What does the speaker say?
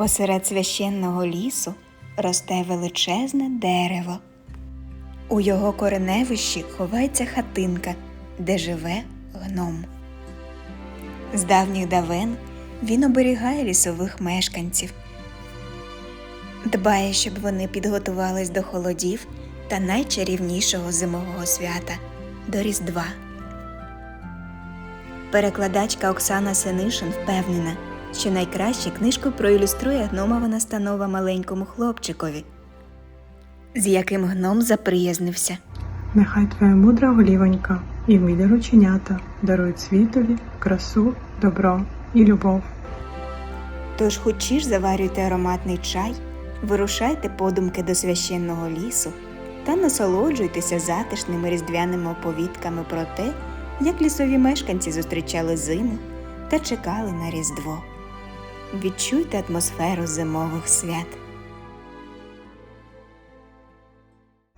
Посеред священного лісу росте величезне дерево. У його кореневищі ховається хатинка, де живе гном. З давніх давен він оберігає лісових мешканців, дбає, щоб вони підготувались до холодів та найчарівнішого зимового свята до Різдва. Перекладачка Оксана Сенишин впевнена, що найкраще книжку проілюструє гномова настанова маленькому хлопчикові, з яким гном заприязнився. Нехай твоя мудра голівонька і вмілі рученята дарують світові красу, добро і любов. Тож хочеш заварюйте ароматний чай, вирушайте подумки до священного лісу та насолоджуйтеся затишними різдвяними оповідками про те, як лісові мешканці зустрічали зиму та чекали на Різдво. Відчуйте атмосферу зимових свят.